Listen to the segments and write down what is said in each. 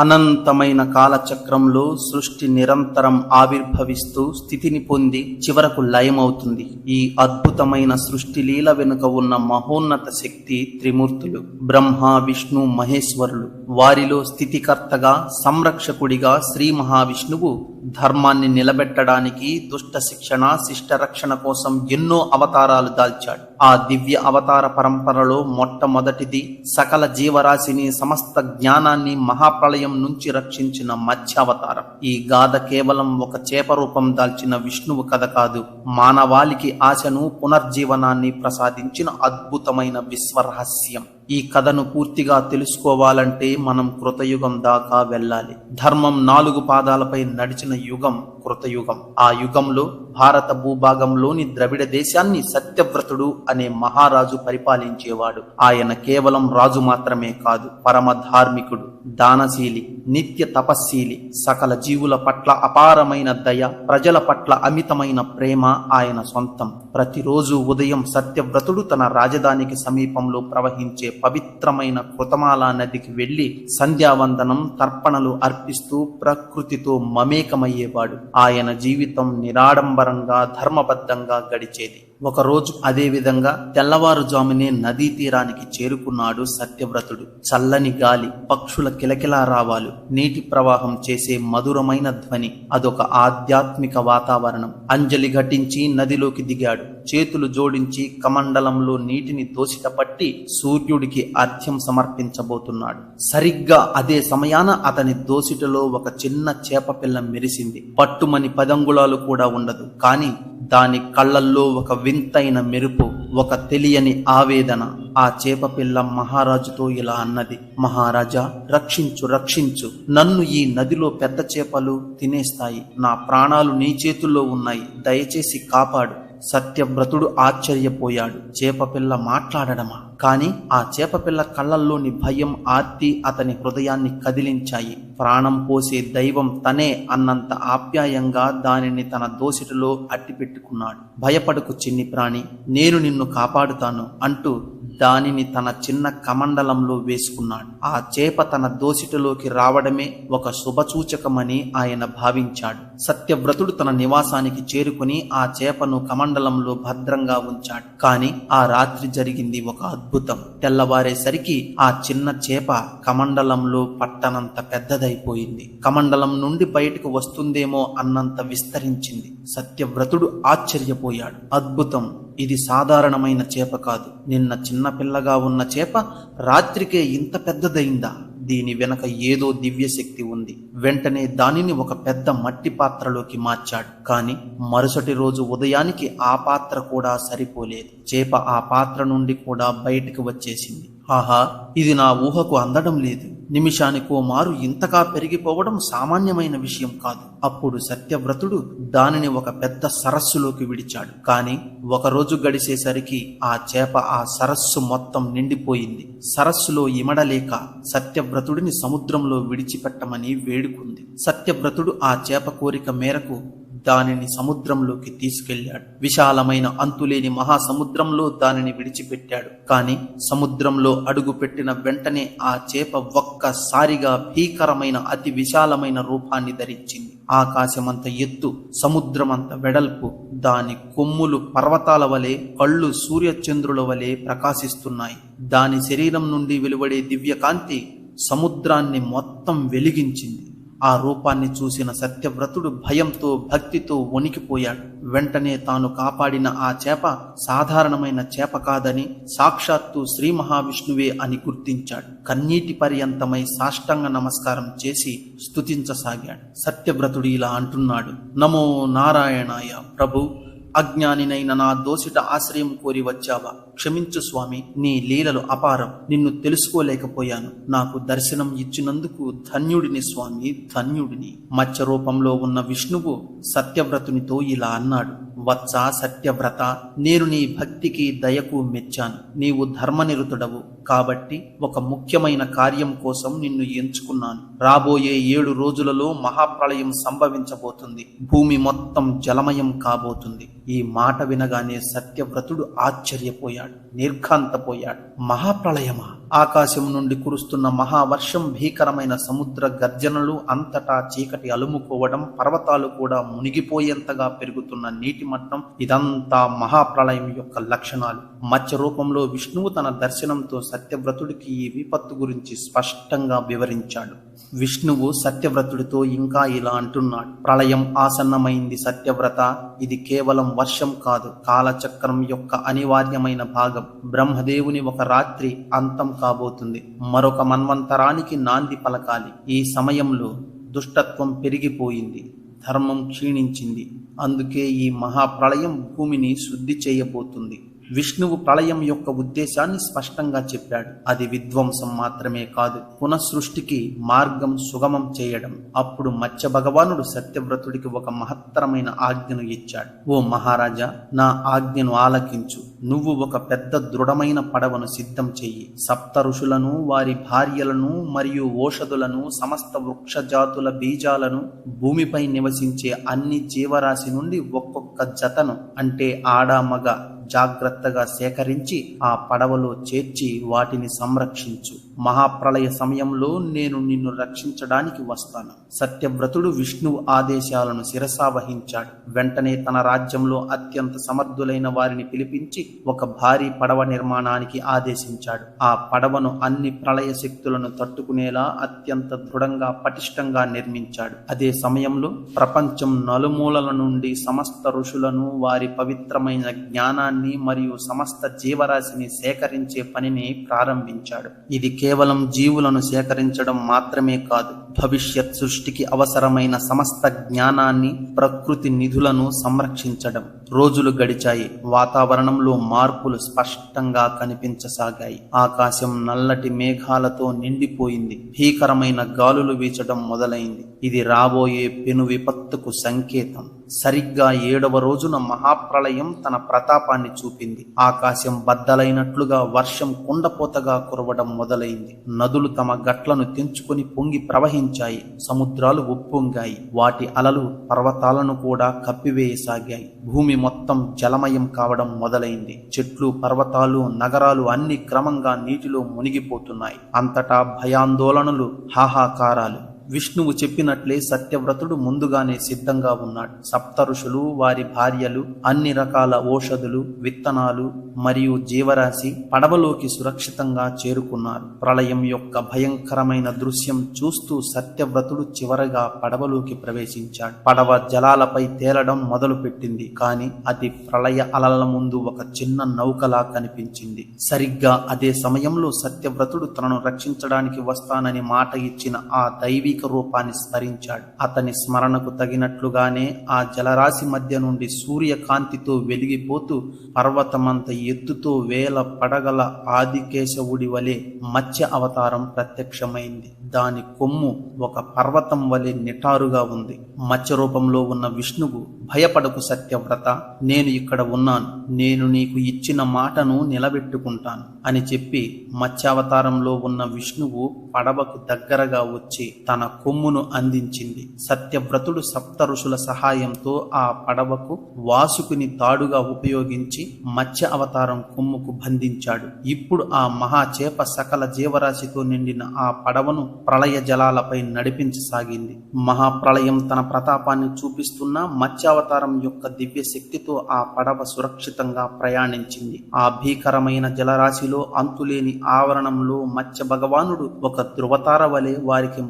అనంతమైన కాలచక్రంలో సృష్టి నిరంతరం ఆవిర్భవిస్తూ స్థితిని పొంది చివరకు లయమవుతుంది. ఈ అద్భుతమైన సృష్టి లీల వెనుక ఉన్న మహోన్నత శక్తి త్రిమూర్తులు బ్రహ్మ విష్ణు మహేశ్వరులు. వారిలో స్థితికర్తగా సంరక్షకుడిగా శ్రీ మహావిష్ణువు ధర్మాన్ని నిలబెట్టడానికి దుష్ట శిక్షణ శిష్ట రక్షణ కోసం ఎన్నో అవతారాలు దాల్చాడు. ఆ దివ్య అవతార పరంపరలో మొట్టమొదటిది సకల జీవరాశిని సమస్త జ్ఞానాన్ని మహాప్రళయం నుంచి రక్షించిన మత్స్య అవతారం ఈ గాథ కేవలం ఒక చేప రూపం దాల్చిన విష్ణువు కథ కాదు. మానవాళికి ఆశను పునర్జీవనాన్ని ప్రసాదించిన అద్భుతమైన విశ్వరహస్యం. ఈ కథను పూర్తిగా తెలుసుకోవాలంటే మనం కృతయుగం దాకా వెళ్ళాలి. ధర్మం నాలుగు పాదాలపై నడిచిన యుగం కృతయుగం. ఆ యుగంలో భారత భూభాగంలోని ద్రవిడ దేశాన్ని సత్యవ్రతుడు అనే మహారాజు పరిపాలించేవాడు. ఆయన కేవలం రాజు మాత్రమే కాదు పరమ ధార్మికుడు. దానశీలి నిత్య తపశీలి సకల జీవుల పట్ల అపారమైన దయ ప్రజల పట్ల అమితమైన ప్రేమ ఆయన సొంతం. ప్రతిరోజు ఉదయం సత్యవ్రతుడు తన రాజధానికి సమీపంలో ప్రవహించే పవిత్రమైన కృతమాల నదికి వెళ్ళి సంధ్యావందనం తర్పణలు అర్పిస్తూ ప్రకృతితో మమేకమయ్యేవాడు. ఆయన జీవితం నిరాడంబరంగా ధర్మబద్ధంగా గడిచేది. ఒకరోజు అదే విధంగా తెల్లవారుజామునే నదీ తీరానికి చేరుకున్నాడు సత్యవ్రతుడు. చల్లని గాలి పక్షుల కిలకిలా రావాలు నీటి ప్రవాహం చేసే మధురమైన ధ్వని అదొక ఆధ్యాత్మిక వాతావరణం. అంజలి ఘటించి నదిలోకి దిగాడు. చేతులు జోడించి కమండలంలో నీటిని దోషితపట్టి సూర్యుడికి అర్ఘ్యం సమర్పించబోతున్నాడు. సరిగ్గా అదే సమయాన అతని దోసిటలో ఒక చిన్న చేప పిల్ల మెరిసింది. పట్టుమని పదంగుళాలు కూడా ఉండదు. కానీ దాని కళ్ళల్లో ఒక వింతైన మెరుపు ఒక తెలియని ఆవేదన ఆ చేప పిల్ల మహారాజుతో ఇలా అన్నది మహారాజా రక్షించు రక్షించు. నన్ను ఈ నదిలో పెద్ద చేపలు తినేస్తాయి. నా ప్రాణాలు నీ చేతుల్లో ఉన్నాయి. దయచేసి కాపాడు. సత్యవ్రతుడు ఆశ్చర్యపోయాడు. చేపపిల్ల మాట్లాడడమా? కాని ఆ చేపపిల్ల కళ్ళల్లోని భయం ఆర్తి అతని హృదయాన్ని కదిలించాయి. ప్రాణం పోసే దైవం తనే అన్నంత ఆప్యాయంగా దానిని తన దోసిటిలో అట్టిపెట్టుకున్నాడు. భయపడకు చిన్ని ప్రాణి నేను నిన్ను కాపాడుతాను అంటూ దానిని తన చిన్న కమండలంలో వేసుకున్నాడు. ఆ చేప తన దోసిటిలోకి రావడమే ఒక శుభసూచకమని ఆయన భావించాడు. సత్యవ్రతుడు తన నివాసానికి చేరుకుని ఆ చేపను కమండలంలో భద్రంగా ఉంచాడు. కాని ఆ రాత్రి జరిగింది ఒక అద్భుతం. తెల్లవారేసరికి ఆ చిన్న చేప కమండలంలో పట్టనంత పెద్దదైపోయింది. కమండలం నుండి బయటకు వస్తుందేమో అన్నంత విస్తరించింది. సత్యవ్రతుడు ఆశ్చర్యపోయాడు. అద్భుతం! ఇది సాధారణమైన చేప కాదు. నిన్న చిన్నపిల్లగా ఉన్న చేప రాత్రికే ఇంత పెద్దదైందా? దీని వెనక ఏదో దివ్యశక్తి ఉంది. వెంటనే దానిని ఒక పెద్ద మట్టి పాత్రలోకి మార్చాడు. కాని మరుసటి రోజు ఉదయానికి ఆ పాత్ర కూడా సరిపోలేదు. చేప ఆ పాత్ర నుండి కూడా బయటకు వచ్చేసింది. ఆహా ఇది నా ఊహకు అందడం లేదు. నిమిషానికో మారు ఇంతగా పెరిగిపోవడం సామాన్యమైన విషయం కాదు. అప్పుడు సత్యవ్రతుడు దానిని ఒక పెద్ద సరస్సులోకి విడిచాడు. కానీ ఒకరోజు గడిచేసరికి ఆ చేప ఆ సరస్సు మొత్తం నిండిపోయింది. సరస్సులో ఇమడలేక సత్యవ్రతుడిని సముద్రంలో విడిచిపెట్టమని వేడుకుంది. సత్యవ్రతుడు ఆ చేప కోరిక మేరకు దానిని సముద్రంలోకి తీసుకెళ్ళాడు విశాలమైన అంతులేని మహాసముద్రంలో దానిని విడిచిపెట్టాడు. కాని సముద్రంలో అడుగు పెట్టిన వెంటనే ఆ చేప ఒక్కసారిగా భీకరమైన అతి విశాలమైన రూపాన్ని ధరించింది. ఆకాశమంత ఎత్తు సముద్రమంత వెడల్పు. దాని కొమ్ములు పర్వతాల వలె కళ్ళు సూర్యచంద్రుల వలె ప్రకాశిస్తున్నాయి. దాని శరీరం నుండి వెలువడే దివ్యకాంతి సముద్రాన్ని మొత్తం వెలిగించింది. ఆ రూపాన్ని చూసిన సత్యవ్రతుడు భయంతో భక్తితో వణికిపోయాడు. వెంటనే తాను కాపాడిన ఆ చేప సాధారణమైన చేప కాదని సాక్షాత్తు శ్రీ మహావిష్ణువే అని గుర్తించాడు. కన్నీటి పర్యంతమై సాష్టంగ నమస్కారం చేసి స్తుతించసాగాడు. సత్యవ్రతుడు ఇలా అంటున్నాడు. నమో నారాయణాయ ప్రభు. అజ్ఞానినైన నా దోసిట ఆశ్రయం కోరి వచ్చావా? క్షమించు స్వామి నీ లీలలు అపారం. నిన్ను తెలుసుకోలేకపోయాను. నాకు దర్శనం ఇచ్చినందుకు ధన్యుడిని స్వామి ధన్యుడిని. మత్స్య రూపంలో ఉన్న విష్ణువు సత్యవ్రతునితో ఇలా అన్నాడు. వత్స సత్యవ్రత నేను నీ భక్తికి దయకు మెచ్చాను. నీవు ధర్మనిరుతుడవు. కాబట్టి ఒక ముఖ్యమైన కార్యం కోసం నిన్ను ఎంచుకున్నాను. రాబోయే ఏడు రోజులలో మహాప్రళయం సంభవించబోతుంది. భూమి మొత్తం జలమయం కాబోతుంది. ఈ మాట వినగానే సత్యవ్రతుడు ఆశ్చర్యపోయాడు. నిర్ఘాంతపోయాడు. మహాప్రళయమా? ఆకాశం నుండి కురుస్తున్న మహావర్షం భీకరమైన సముద్ర గర్జనలు అంతటా చీకటి అలుముకోవడం పర్వతాలు కూడా మునిగిపోయేంతగా పెరుగుతున్న నీటి మట్టం ఇదంతా మహాప్రళయం యొక్క లక్షణాలు. మత్స్య రూపంలో విష్ణువు తన దర్శనంతో సత్యవ్రతుడికి ఈ విపత్తు గురించి స్పష్టంగా వివరించాడు. విష్ణువు సత్యవ్రతుడితో ఇంకా ఇలా అంటున్నాడు. ప్రళయం ఆసన్నమైంది సత్యవ్రత. ఇది కేవలం వర్షం కాదు కాలచక్రం యొక్క అనివార్యమైన భాగం. బ్రహ్మదేవుని ఒక రాత్రి అంతం కాబోతుంది. మరొక మన్వంతరానికి నాంది పలకాలి. ఈ సమయంలో దుష్టత్వం పెరిగిపోయింది. ధర్మం క్షీణించింది. అందుకే ఈ మహాప్రళయం భూమిని శుద్ధి చేయబోతుంది. విష్ణువు ప్రళయం యొక్క ఉద్దేశాన్ని స్పష్టంగా చెప్పాడు. అది విధ్వంసం మాత్రమే కాదు పునఃసృష్టికి మార్గం సుగమం చేయడం. అప్పుడు మత్స్య భగవానుడు సత్యవ్రతుడికి ఒక మహత్తరమైన ఆజ్ఞను ఇచ్చాడు. ఓ మహారాజా నా ఆజ్ఞను ఆలకించు. నువ్వు ఒక పెద్ద దృఢమైన పడవను సిద్ధం చెయ్యి. సప్త ఋషులను వారి భార్యలను మరియు ఓషధులను సమస్త వృక్షజాతుల బీజాలను భూమిపై నివసించే అన్ని జీవరాశి నుండి ఒక్కొక్క జతను అంటే ఆడ మగ జాగ్రత్తగా సేకరించి ఆ పడవలో చేర్చి వాటిని సంరక్షించు. మహాప్రళయ సమయంలో నేను నిన్ను రక్షించడానికి వస్తాను. సత్యవ్రతుడు విష్ణువు ఆదేశాలను శిరసావహించాడు వెంటనే తన రాజ్యంలో అత్యంత సమర్థులైన వారిని పిలిపించి ఒక భారీ పడవ నిర్మాణానికి ఆదేశించాడు. ఆ పడవను అన్ని ప్రళయ శక్తులను తట్టుకునేలా అత్యంత దృఢంగా పటిష్టంగా నిర్మించాడు. అదే సమయంలో ప్రపంచం నలుమూలల నుండి సమస్త ఋషులను వారి పవిత్రమైన జ్ఞానాన్ని మరియు సమస్త జీవరాశిని సేకరించే పనిని ప్రారంభించాడు. ఇది కేవలం కేవలం జీవులను సేకరించడం మాత్రమే కాదు భవిష్యత్ సృష్టికి అవసరమైన సమస్త జ్ఞానాన్ని ప్రకృతి నిధులను సంరక్షించడం. రోజులు గడిచాయి. వాతావరణంలో మార్పులు స్పష్టంగా కనిపించసాగాయి. ఆకాశం నల్లటి మేఘాలతో నిండిపోయింది. భీకరమైన గాలులు వీచడం మొదలైంది. ఇది రాబోయే పెను విపత్తుకు సంకేతం. సరిగ్గా ఏడవ రోజున మహాప్రళయం తన ప్రతాపాన్ని చూపింది. ఆకాశం బద్దలైనట్లుగా వర్షం కుండపోతగా కురవడం మొదలైంది. నదులు తమ గట్లను తెంచుకొని పొంగి ప్రవహించాయి. సముద్రాలు ఉప్పొంగాయి. వాటి అలలు పర్వతాలను కూడా కప్పివేయసాగాయి. భూమి మొత్తం జలమయం కావడం మొదలైంది. చెట్లు పర్వతాలు నగరాలు అన్ని క్రమంగా నీటిలో మునిగిపోతున్నాయి. అంతటా భయాందోళనలు హాహాకారాలు. విష్ణువు చెప్పినట్లే సత్యవ్రతుడు ముందుగానే సిద్ధంగా ఉన్నాడు. సప్త ఋషులు వారి భార్యలు అన్ని రకాల ఓషధులు విత్తనాలు మరియు జీవరాశి పడవలోకి సురక్షితంగా చేరుకున్నారు. ప్రళయం యొక్క భయంకరమైన దృశ్యం చూస్తూ సత్యవ్రతుడు చివరగా పడవలోకి ప్రవేశించాడు. పడవ జలాలపై తేలడం మొదలుపెట్టింది కానీ అది ప్రళయ అలల ముందు ఒక చిన్న నౌకలా కనిపించింది. సరిగ్గా అదే సమయంలో సత్యవ్రతుడు తనను రక్షించడానికి వస్తానని మాట ఇచ్చిన ఆ దైవిక రూపాన్ని స్మరించాడు. అతని స్మరణకు తగినట్లుగానే ఆ జలరాశి మధ్య నుండి సూర్యకాంతితో వెలిగిపోతూ పర్వతమంత ఎత్తుతో వేల పడగల ఆదికేశవుడి వలె మత్స్య అవతారం ప్రత్యక్షమైంది. దాని కొమ్ము ఒక పర్వతం వలె నిటారుగా ఉంది. మత్స్య రూపంలో ఉన్న విష్ణువు భయపడకు సత్యవ్రత నేను ఇక్కడ ఉన్నాను. నేను నీకు ఇచ్చిన మాటను నిలబెట్టుకుంటాను అని చెప్పి మత్స్యావతారంలో ఉన్న విష్ణువు పడవకు దగ్గరగా వచ్చి తన కొమ్మును అందించింది. సత్యవ్రతుడు సప్త ఋషుల సహాయంతో ఆ పడవకు వాసుకుని తాడుగా ఉపయోగించి మత్స్య అవతారం కొమ్ముకు బంధించాడు. ఇప్పుడు ఆ మహాచేప సకల జీవరాశితో నిండిన ఆ పడవను ప్రళయ జలాలపై నడిపించసాగింది. మహాప్రళయం తన ప్రతాపాన్ని చూపిస్తున్న మత్స్యావతారం యొక్క దివ్య శక్తితో ఆ పడవ సురక్షితంగా ప్రయాణించింది. ఆ భీకరమైన జలరాశిలో అంతులేని ఆవరణంలో మత్స్య భగవానుడు ఒక ధృవతార వలె వారికి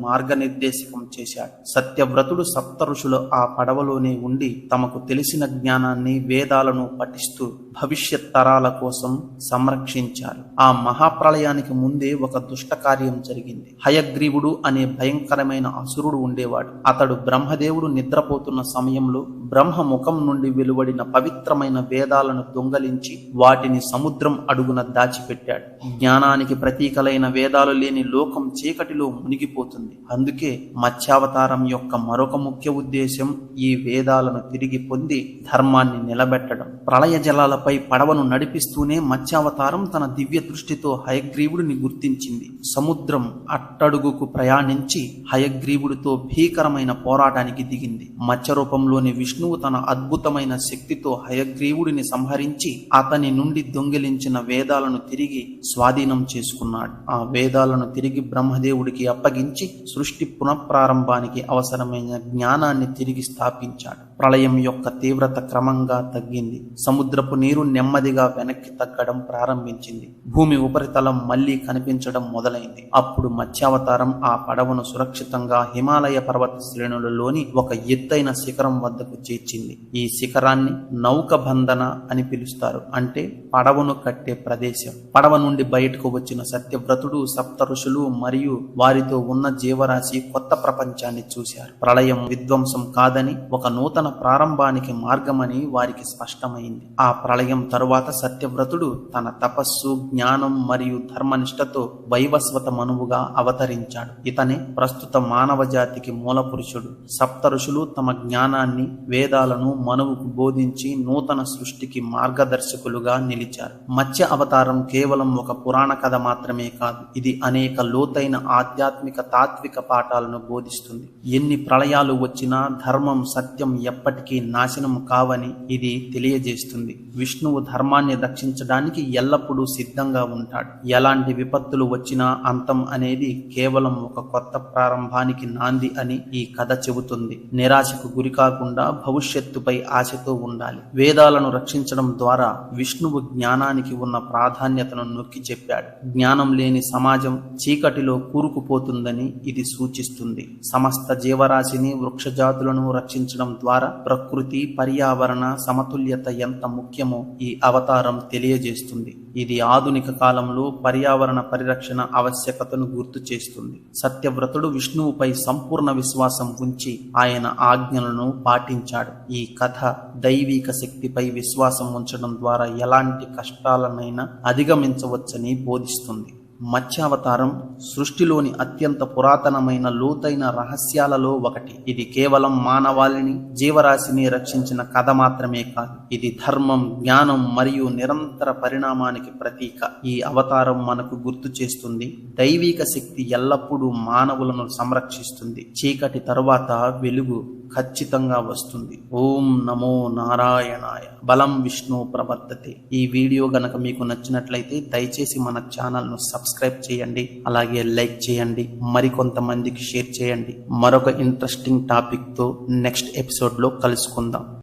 నిర్దేశకం చేశాడు. సత్యవ్రతుడు సప్త ఋషులు ఆ పడవలోనే ఉండి తమకు తెలిసిన జ్ఞానాన్ని వేదాలను పఠిస్తూ భవిష్యత్ తరాల కోసం సంరక్షించారు. ఆ మహాప్రళయానికి ముందే ఒక దుష్ట కార్యం జరిగింది. హయగ్రీవుడు అనే భయంకరమైన అసురుడు ఉండేవాడు. అతడు బ్రహ్మదేవుడు నిద్రపోతున్న సమయంలో బ్రహ్మ ముఖం నుండి వెలువడిన పవిత్రమైన వేదాలను దొంగలించి వాటిని సముద్రం అడుగున దాచిపెట్టాడు. జ్ఞానానికి ప్రతీకలైన వేదాలు లేని లోకం చీకటిలో మునిగిపోతుంది. అందుకే మత్స్యావతారం యొక్క మరొక ముఖ్య ఉద్దేశం ఈ వేదాలను తిరిగి పొంది ధర్మాన్ని నిలబెట్టడం. ప్రళయ జలాల ఇకపై పడవను నడిపిస్తూనే మత్స్యావతారం తన దివ్య దృష్టితో హయగ్రీవుడిని గుర్తించింది. సముద్రం అట్టడుగుకు ప్రయాణించి హయగ్రీవుడితో భీకరమైన పోరాటానికి దిగింది. మత్స్య రూపంలోని విష్ణువు తన అద్భుతమైన శక్తితో హయగ్రీవుడిని సంహరించి అతని నుండి దొంగిలించిన వేదాలను తిరిగి స్వాధీనం చేసుకున్నాడు. ఆ వేదాలను తిరిగి బ్రహ్మదేవుడికి అప్పగించి సృష్టి పునఃప్రారంభానికి అవసరమైన జ్ఞానాన్ని తిరిగి స్థాపించాడు. ప్రళయం యొక్క తీవ్రత క్రమంగా తగ్గింది. సముద్రపు నీరు నెమ్మదిగా వెనక్కి తగ్గడం ప్రారంభించింది. భూమి ఉపరితలం మళ్ళీ కనిపించడం మొదలైంది. అప్పుడు మత్స్యావతారం ఆ పడవను సురక్షితంగా హిమాలయ పర్వత శ్రేణులలోని ఒక ఎత్తైన శిఖరం వద్దకు చేర్చింది. ఈ శిఖరాన్ని నౌక బంధన అని పిలుస్తారు. అంటే పడవను కట్టే ప్రదేశం. పడవ నుండి బయటకు వచ్చిన సత్యవ్రతుడు సప్త ఋషులు మరియు వారితో ఉన్న జీవరాశి కొత్త ప్రపంచాన్ని చూశారు. ప్రళయం విధ్వంసం కాదని ఒక నూతన ప్రారంభానికి మార్గమని వారికి స్పష్టమైంది. ఆ ప్రళయం తరువాత సత్యవ్రతుడు తన తపస్సు జ్ఞానం మరియు ధర్మనిష్టతో వైవస్వత మనువుగా అవతరించాడు. ఇతనే ప్రస్తుత మానవ జాతికి మూల పురుషుడు. సప్త ఋషులు తమ జ్ఞానాన్ని వేదాలను మనువుకు బోధించి నూతన సృష్టికి మార్గదర్శకులుగా నిలిచారు. మత్స్య అవతారం కేవలం ఒక పురాణ కథ మాత్రమే కాదు ఇది అనేక లోతైన ఆధ్యాత్మిక తాత్విక పాఠాలను బోధిస్తుంది. ఎన్ని ప్రళయాలు వచ్చినా ధర్మం సత్యం ఎప్పటికీ నాశనం కావని ఇది తెలియజేస్తుంది. విష్ణువు ధర్మాన్ని రక్షించడానికి ఎల్లప్పుడూ సిద్ధంగా ఉంటాడు. ఎలాంటి విపత్తులు వచ్చినా అంతం అనేది కేవలం ఒక కొత్త ప్రారంభానికి నాంది అని ఈ కథ చెబుతుంది. నిరాశకు గురి కాకుండా భవిష్యత్తుపై ఆశతో ఉండాలి. వేదాలను రక్షించడం ద్వారా విష్ణువు జ్ఞానానికి ఉన్న ప్రాధాన్యతను నొక్కి చెప్పాడు. జ్ఞానం లేని సమాజం చీకటిలో కూరుకుపోతుందని ఇది సూచిస్తుంది. సమస్త జీవరాశిని వృక్షజాతులను రక్షించడం ద్వారా ప్రకృతి పర్యావరణ సమతుల్యత ఎంత ముఖ్యమో ఈ అవతారం తెలియజేస్తుంది. ఇది ఆధునిక కాలంలో పర్యావరణ పరిరక్షణ ఆవశ్యకతను గుర్తు చేస్తుంది. సత్యవ్రతుడు విష్ణువుపై సంపూర్ణ విశ్వాసం ఉంచి ఆయన ఆజ్ఞలను పాటించాడు. ఈ కథ దైవిక శక్తిపై విశ్వాసం ఉంచడం ద్వారా ఎలాంటి కష్టాలనైనా అధిగమించవచ్చని బోధిస్తుంది. మత్స్యావతారం సృష్టిలోని అత్యంత పురాతనమైన లోతైన రహస్యాలలో ఒకటి. ఇది కేవలం మానవాళిని జీవరాశిని రక్షించిన కథ మాత్రమే కాదు. ఇది ధర్మం జ్ఞానం మరియు నిరంతర పరిణామానికి ప్రతీక. ఈ అవతారం మనకు గుర్తు చేస్తుంది దైవిక శక్తి ఎల్లప్పుడూ మానవులను సంరక్షిస్తుంది. చీకటి తరువాత వెలుగు ఖచ్చితంగా వస్తుంది. ఓం నమో నారాయణాయ. బలం విష్ణు ప్రవర్తతే. ఈ వీడియో గనక మీకు నచ్చినట్లయితే దయచేసి మన ఛానల్ను సబ్స్క్రైబ్ చేయండి అలాగే లైక్ చేయండి మరికొంతమందికి షేర్ చేయండి. మరొక ఇంట్రెస్టింగ్ టాపిక్తో నెక్స్ట్ ఎపిసోడ్లో కలుసుకుందాం.